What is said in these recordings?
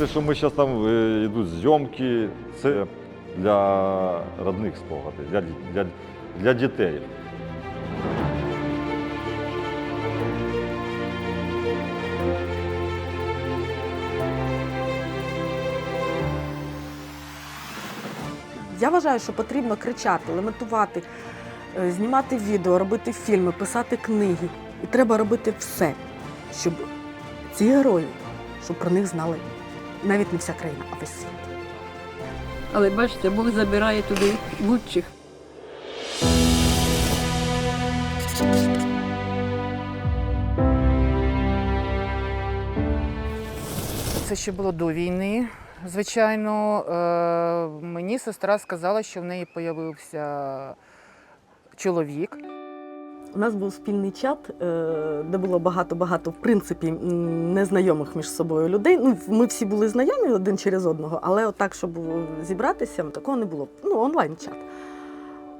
Все, що ми зараз там е, йдуть зйомки, це для родних спогадів, для, для, для дітей. Я вважаю, що потрібно кричати, лементувати, е, знімати відео, робити фільми, писати книги. І треба робити все, щоб ці герої, щоб про них знали навіть не вся країна, а весь світ. Але бачите, Бог забирає туди лучших. Це ще було до війни. Звичайно, е, мені сестра сказала, що в неї з'явився чоловік. У нас був спільний чат, е, де було багато-багато, в принципі, незнайомих між собою людей. Ну, ми всі були знайомі один через одного, але отак, щоб зібратися, такого не було. Ну, онлайн-чат.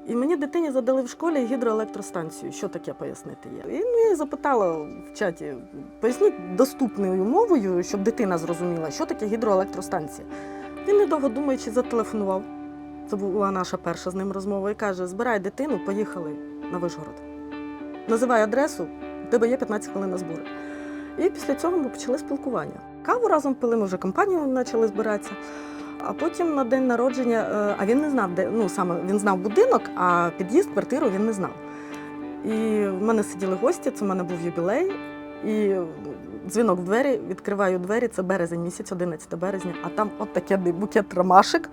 І мені дитині задали в школі гідроелектростанцію. Що таке пояснити є? І ну, я запитала в чаті: поясніть доступною мовою, щоб дитина зрозуміла, що таке гідроелектростанція. Він, недовго думаючи, зателефонував. Це була наша перша з ним розмова. І каже: збирай дитину, поїхали на Вишгород. Називай адресу, у тебе є 15 хвилин на збори. І після цього ми почали спілкування. Каву разом пили, ми вже компанію почали збиратися. А потім на день народження, е, а він не знав, де ну саме він знав будинок, а під'їзд, квартиру він не знав. І в мене сиділи гості, це в мене був юбілей. І дзвінок в двері, відкриваю двері, це березень місяць, 11 березня, а там от таке букет ромашек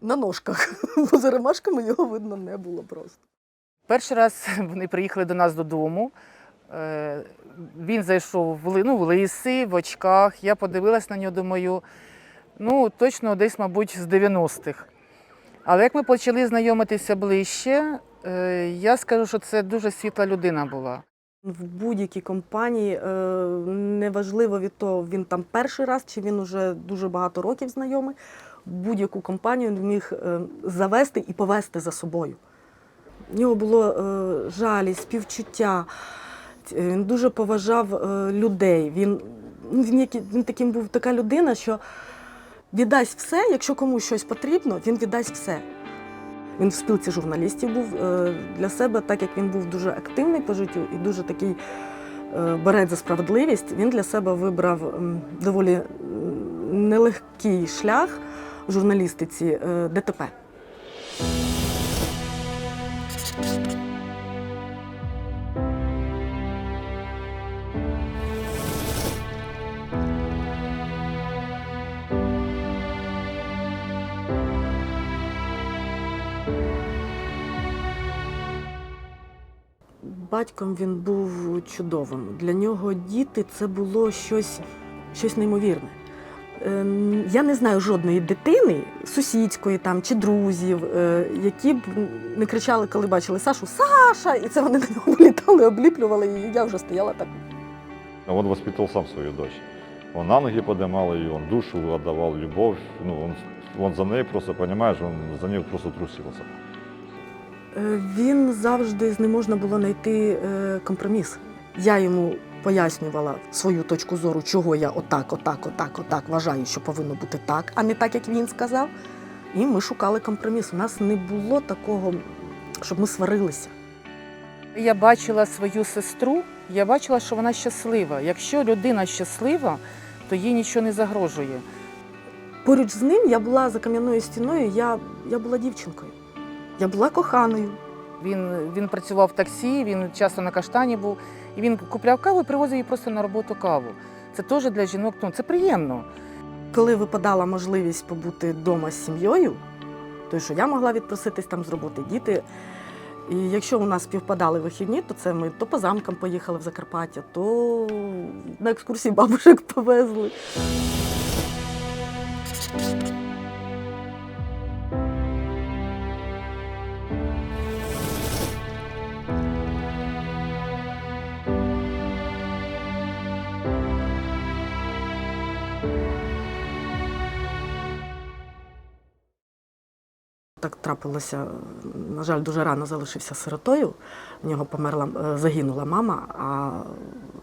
на ножках. Бо за ромашками його видно не було просто. Перший раз вони приїхали до нас додому. Е, Він зайшов в, ну, в лиси, в очках. Я подивилась на нього, думаю, ну точно десь, мабуть, з 90-х. Але як ми почали знайомитися ближче, е, я скажу, що це дуже світла людина була. В будь-якій компанії е, неважливо від того, він там перший раз чи він уже дуже багато років знайомий. Будь-яку компанію він міг завести і повести за собою. В нього було е, жалість, співчуття. Е, Він дуже поважав е, людей. Він, ну, він, він таким був така людина, що віддасть все, якщо комусь щось потрібно, він віддасть все. Він в спілці журналістів був для себе, так як він був дуже активний по життю і дуже такий борець за справедливість, він для себе вибрав доволі нелегкий шлях в журналістиці ДТП. Батьком він був чудовим. Для нього діти це було щось, щось неймовірне. Ем, Я не знаю жодної дитини, сусідської там чи друзів, е, які б не кричали, коли бачили Сашу Саша! І це вони на нього вилітали, обліплювали, і я вже стояла так. А Он воспитывал сам свою дочь. Он на ноги поднимал ее, он душу отдавал, любовь. Ну, он, он за ней просто, понимаешь, он за ней просто трусился. Е, Він завжди з ним можна було знайти е, компроміс. Я йому пояснювала свою точку зору, чого я отак, отак, отак, отак вважаю, що повинно бути так, а не так, як він сказав. І ми шукали компроміс. У нас не було такого, щоб ми сварилися. Я бачила свою сестру, я бачила, що вона щаслива. Якщо людина щаслива, то їй нічого не загрожує. Поруч з ним я була за кам'яною стіною, я, я була дівчинкою. Я була коханою. Він, він працював в таксі, він часто на каштані був, і він купляв каву і привозив їй просто на роботу каву. Це теж для жінок ну, це приємно. Коли випадала можливість побути вдома з сім'єю, то що я могла відпроситись там з роботи діти. І якщо у нас співпадали вихідні, то це ми то по замкам поїхали в Закарпаття, то на екскурсії бабушек повезли. Так трапилося, на жаль, дуже рано залишився сиротою. В нього померла, е, загинула мама а,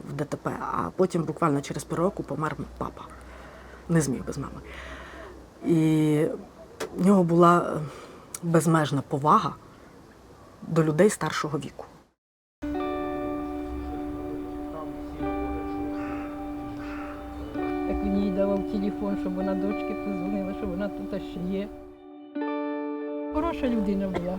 в ДТП, а потім буквально через півроку помер папа. Не зміг без мами. І в нього була е, безмежна повага до людей старшого віку. Як він їй давав телефон, щоб вона дочки позвонила, що вона тут ще є. Хороша людина була.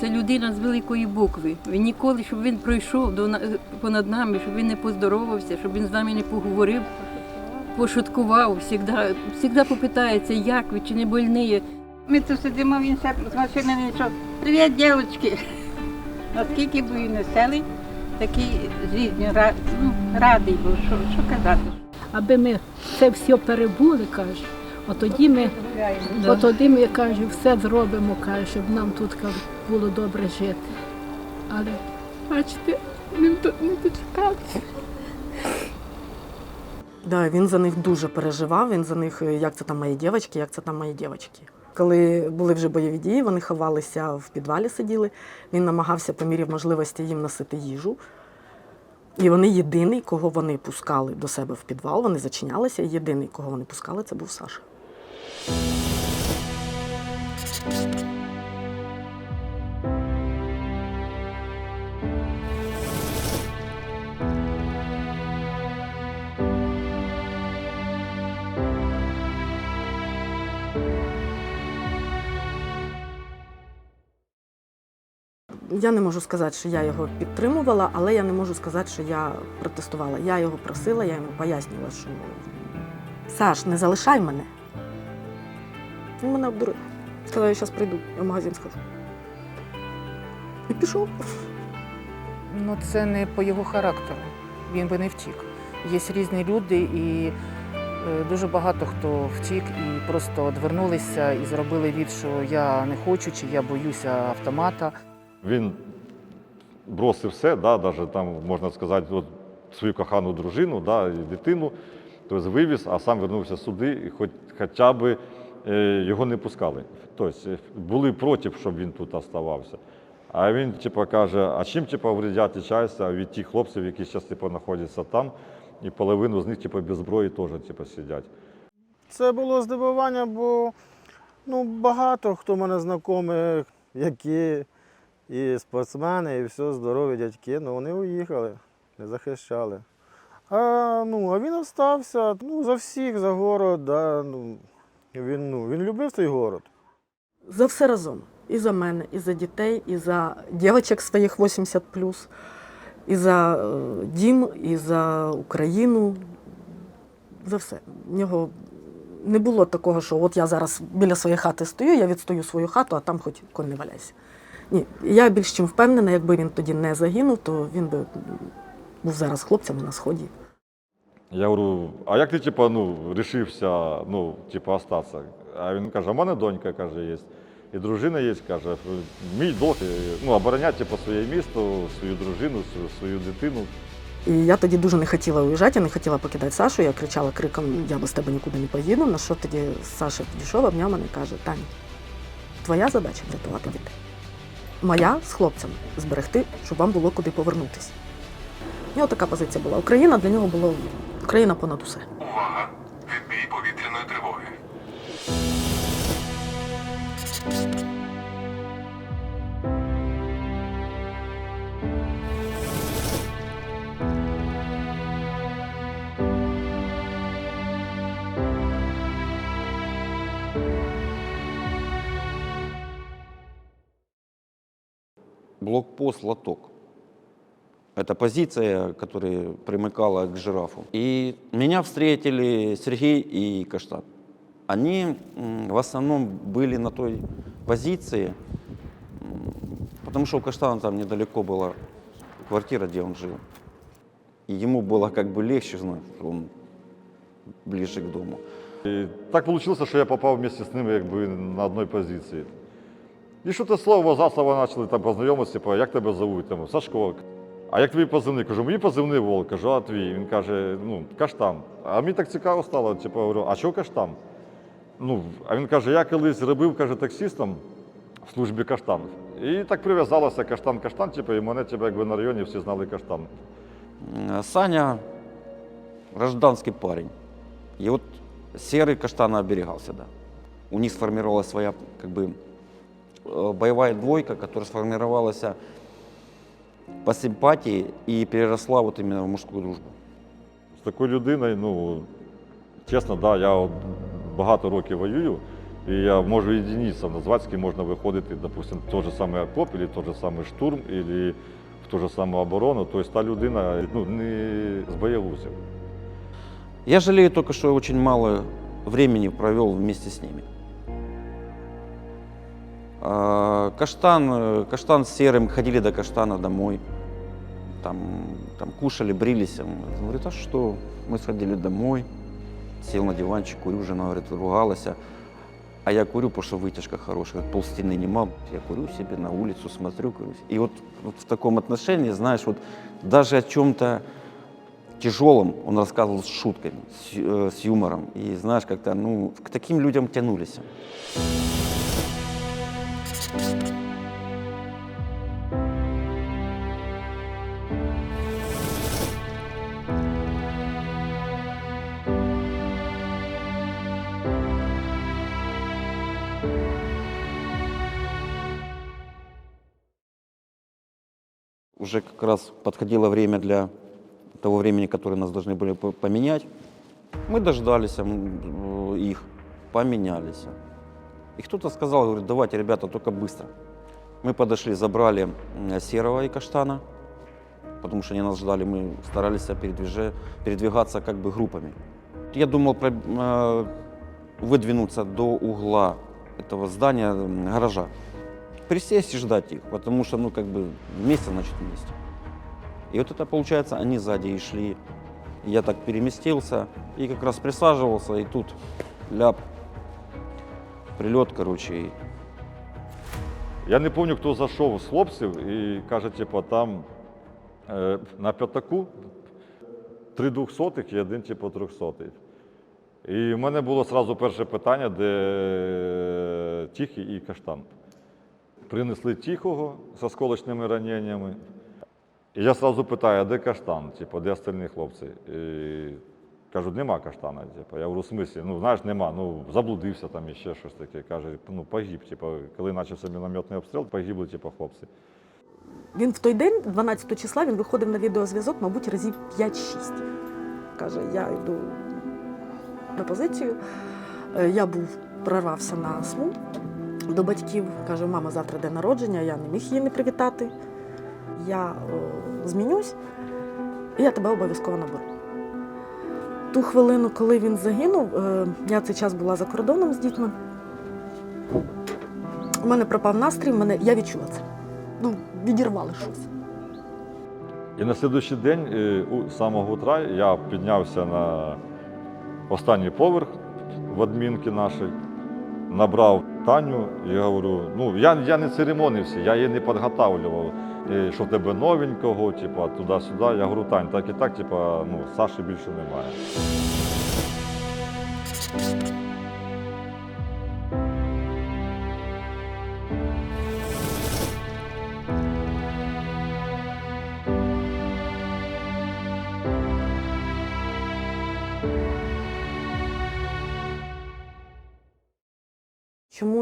Це людина з великої букви. Він ніколи, щоб він пройшов до, на- понад нами, щоб він не поздоровався, щоб він з нами не поговорив, пошуткував, завжди, завжди попитається, як ви, чи не больні. Ми тут сидимо, він ще з машини не йшов. Привіт, дівчатки! Наскільки б він не такий жизнью ну, радий був, що, що казати. аби ми це все перебули, каже. Тоді ми, от тоді ми каже, все зробимо, каже, щоб нам тут каже, було добре жити. Але бачите, не, не дочекався. Да, він за них дуже переживав. Він за них, е, як це там мої дівчатки, як це там мої дівчатки. Коли були вже бойові дії, вони ховалися в підвалі, сиділи. Він намагався по мірі можливості їм носити їжу. І вони єдиний, кого вони пускали до себе в підвал, вони зачинялися. І єдиний, кого вони пускали, це був Саша. Я не можу сказати, що я його підтримувала, але я не можу сказати, що я протестувала. Я його просила, я йому пояснювала, що Саш, не залишай мене. Він мене обдурив. Сказав, я зараз прийду, я в магазин схожу. І пішов. Ну, це не по його характеру. Він би не втік. Є різні люди, і е, дуже багато хто втік і просто одвернулися і зробили від, що я не хочу, чи я боюся автомата. Він бросив все, да, даже там, можна сказати, от, свою кохану дружину да, і дитину, тобто вивіз, а сам вернувся сюди, і хоч, хоча б його не пускали. Тобто е, були проти, щоб він тут оставався. А він типу, каже, а чим типу, чайся від тих хлопців, які зараз типу, знаходяться там, і половину з них типу, без зброї теж типу, сидять. Це було здивування, бо ну, багато хто мене знайомих, які і спортсмени, і все, здорові дядьки, ну вони уїхали, не захищали. А, ну, а він остався ну, за всіх, за город. Да, ну, він, ну, він любив цей город. За все разом. І за мене, і за дітей, і за дівчаток своїх 80 і за е, дім, і за Україну. За все. В нього не було такого, що от я зараз біля своєї хати стою, я відстою свою хату, а там хоч конь не валяйся. Ні, я більш чим впевнена, якби він тоді не загинув, то він би був зараз з хлопцями на сході. Я говорю, а як ти типу, ну, рішився ну, типу, остатися? А він каже, у мене донька каже, є. І дружина є, каже, мій долг ну, обороняти типу, своє місто, свою дружину, свою, дитину. І я тоді дуже не хотіла уїжджати, я не хотіла покидати Сашу. Я кричала криком, я без тебе нікуди не поїду. На що тоді Саша підійшов, обняв мене і каже, Таня, твоя задача врятувати дітей. Моя з хлопцями зберегти, щоб вам було куди повернутися. У нього така позиція була. Україна для нього була Україна понад усе. Увага! Відбій повітряної тривоги. блокпост «Лоток». Это позиция, которая примыкала к жирафу. И меня встретили Сергей и Каштан. Они м, в основном были на той позиции, м, потому что у Каштана там недалеко была квартира, где он жил. И ему было как бы легче знать, что он ближе к дому. І так вийшло, що я попав вместе з ними якби, на одній позиції. І що те слово за слово почали там познайомитися, типу, як тебе зовуть? Там, Сашко. А як твій позивний? Кажу, мені позивний волк, кажу, а твій. Він каже, ну, каштан. А мені так цікаво стало, типу, говорю, а чого каштан? Ну, а він каже, я колись робив каже, таксистом в службі каштан. І так прив'язалося каштан-каштан, типу, і мене типу, якби на районі всі знали каштан. М, Саня гражданский парень. И вот серый каштана оберегал всегда. У них сформировалась своя как бы э, боевая двойка, которая сформировалась э, по симпатии и переросла вот именно в мужскую дружбу. З такою людиною, ну, чесно, да, я от багато років воюю, і я можу єдиницям назвати, з ким можна виходити, допустим, в той же самий окоп, або той же самий штурм, або в ту же саму оборону. Тобто та людина ну, не з боягузів. Я жалею только, что я очень мало времени провел вместе с ними. А, Каштан, каштан с серым ходили до каштана домой. Там, там кушали, брились. Он говорит, а что? Мы сходили домой. Сел на диванчик, курю, жена говорит, ругалась. А я курю, потому что вытяжка хорошая, пол стены нема. Я курю себе на улицу, смотрю, курю. И вот, вот в таком отношении, знаешь, вот даже о чем-то тяжелом он рассказывал с шутками, с, э, с юмором. И знаешь, как-то, ну, к таким людям тянулись. Уже как раз подходило время для того времени, которое нас должны были по- поменять. Мы дождались их, поменялись. И кто-то сказал, говорит, давайте, ребята, только быстро. Мы подошли, забрали серого и каштана, потому что они нас ждали, мы старались передвиже- передвигаться как бы группами. Я думал про- э, выдвинуться до угла этого здания, гаража. Присесть и ждать их, потому что, ну, как бы, вместе, значит, вместе. И вот это, получается, они сзади и шли. Я так переместился и как раз присаживался, и тут ляп, прилет, короче, и Я не пам'ятаю, хто зайшов з хлопців і каже, типу, там е, на п'ятаку три двохсотих і один, типу, трьохсотий. І в мене було одразу перше питання, де Тихий і Каштан. Принесли тихого з осколочними раненнями. І я одразу питаю, а де каштан? Типу, де остальні хлопці? І кажуть, нема каштана. Типу. Я говорю, в смислі, ну знаєш, нема. Ну, заблудився там і ще щось таке. Каже, ну погиб. Типу, коли почався мінометний обстріл, погибли типу, хлопці. Він в той день, 12 числа, він виходив на відеозв'язок, мабуть, разів 5-6. Каже, я йду на позицію. Е, Я був прорвався на СМУ до батьків. Каже, мама, завтра день народження, я не міг її не привітати. Я е, змінюсь, і я тебе обов'язково наберу. Ту хвилину, коли він загинув, е, я цей час була за кордоном з дітьми. У мене пропав настрій, мене, я відчула це. Ну, відірвали щось. І на слідуючий день, е, у самого утра, я піднявся на останній поверх в адмінки нашій, набрав Таню я говорю, ну я, я не церемонився, я її не підготавлював, що в тебе новенького, типу, туди-сюди. Я говорю, Тань, так і так, типу, ну, Саші більше немає.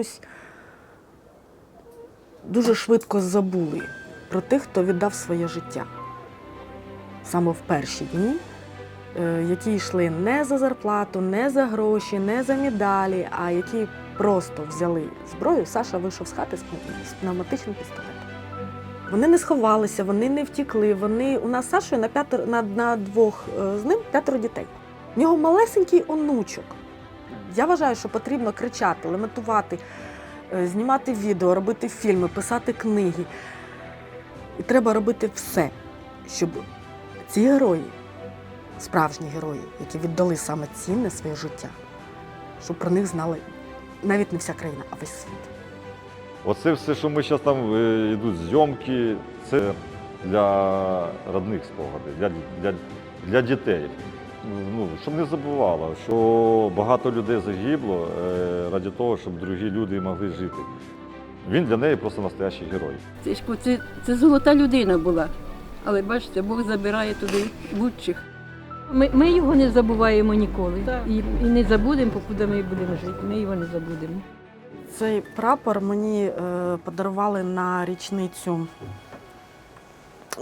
Чомусь дуже швидко забули про тих, хто віддав своє життя. Саме в перші дні, е, які йшли не за зарплату, не за гроші, не за медалі, а які просто взяли зброю. Саша вийшов з хати з пневматичним пістолетом. Вони не сховалися, вони не втікли. Вони у нас Сашою на п'ятеро на, на двох е, з ним п'ятеро дітей. У нього малесенький онучок. Я вважаю, що потрібно кричати, лементувати, е, знімати відео, робити фільми, писати книги. І треба робити все, щоб ці герої, справжні герої, які віддали саме цінне своє життя, щоб про них знали навіть не вся країна, а весь світ. Оце все, що ми зараз там е, йдуть зйомки, це для родних спогадів, для, для, для дітей. Ну, щоб не забувало, що багато людей загибло е, ради того, щоб другі люди могли жити. Він для неї просто настоящий герой. Це ж це, це золота людина була. Але бачите, Бог забирає туди лучших. Ми, ми його не забуваємо ніколи. Так. І, і не забудемо, покуди ми будемо жити. Ми його не забудемо. Цей прапор мені е, подарували на річницю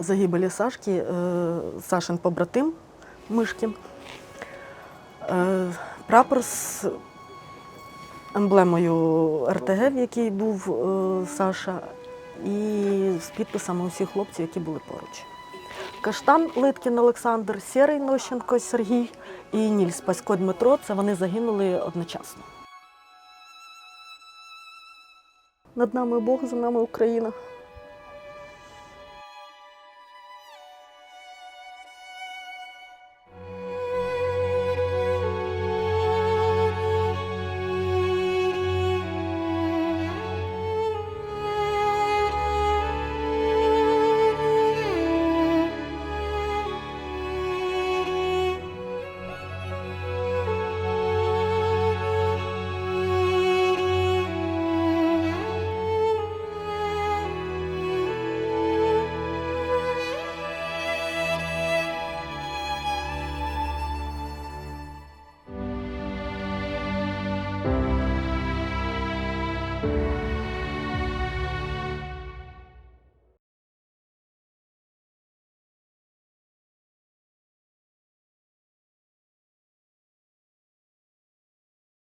загибелі Сашки, е, Сашин побратим Мишки. Е, прапор з емблемою РТГ, в якій був е, Саша, і з підписами усіх хлопців, які були поруч. Каштан Литкін Олександр, Сєрий Нощенко Сергій і Нільс Пасько Дмитро це вони загинули одночасно. Над нами Бог, за нами Україна.